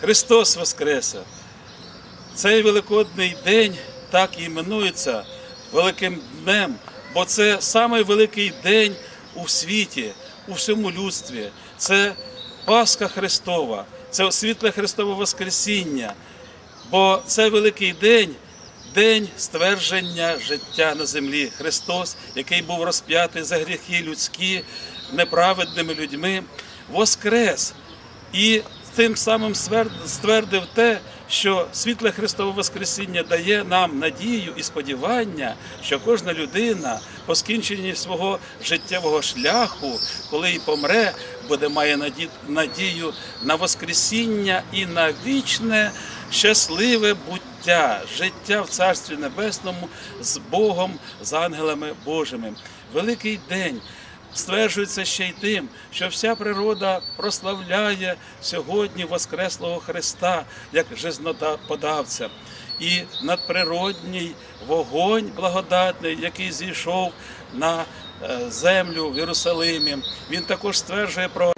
Христос Воскресе! Цей Великодний день так і іменується Великим Днем, бо це самий великий день у світі, у всьому людстві. Це Пасха Христова, це світле Христове Воскресіння. Бо це великий день, день ствердження життя на землі. Христос, який був розп'ятий за гріхи людські неправедними людьми, воскрес і тим самим ствердив те, що світле Христове Воскресіння дає нам надію і сподівання, що кожна людина по скінченні свого життєвого шляху, коли й помре, буде має наді- надію на Воскресіння і на вічне щасливе буття, життя в Царстві Небесному з Богом, з ангелами Божими. Великий день стверджується ще й тим, що вся природа прославляє сьогодні Воскреслого Христа як жизноподавця. І надприродній вогонь благодатний, який зійшов на е, землю в Єрусалимі, він також стверджує про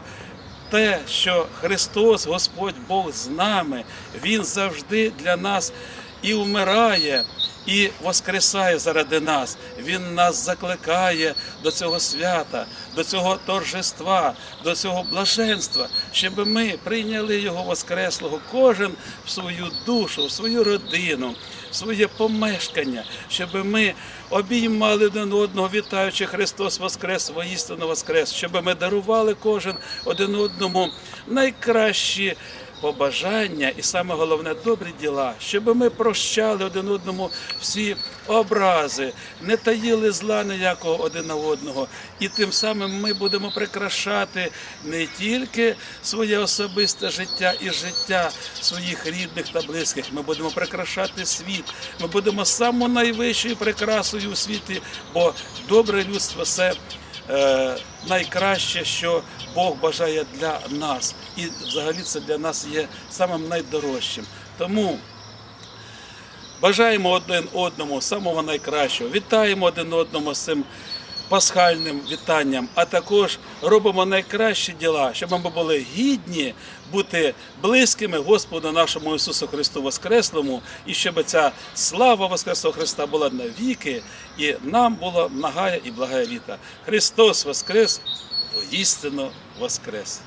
те, що Христос, Господь Бог з нами, Він завжди для нас і вмирає, і воскресає заради нас. Він нас закликає до цього свята, до цього торжества, до цього блаженства, щоб ми прийняли Його Воскреслого, кожен в свою душу, в свою родину, в своє помешкання, щоб ми обіймали один одного, вітаючи Христос Воскрес, воістину Воскрес, щоб ми дарували кожен один одному найкращі побажання і саме головне добрі діла, щоб ми прощали один одному всі образи, не таїли зла ніякого один на одного, і тим самим ми будемо прикрашати не тільки своє особисте життя і життя своїх рідних та близьких. Ми будемо прикрашати світ. Ми будемо самою найвищою прикрасою у світі, бо добре людство це е, найкраще, що Бог бажає для нас, і взагалі це для нас є самим найдорожчим. Тому бажаємо один одному самого найкращого, вітаємо один одному з цим пасхальним вітанням, а також робимо найкращі діла, щоб ми були гідні бути близькими Господу нашому Ісусу Христу Воскреслому, і щоб ця слава Воскреслого Христа була навіки, і нам була нагая і благая віта. Христос Воскрес, воістину Воскрес!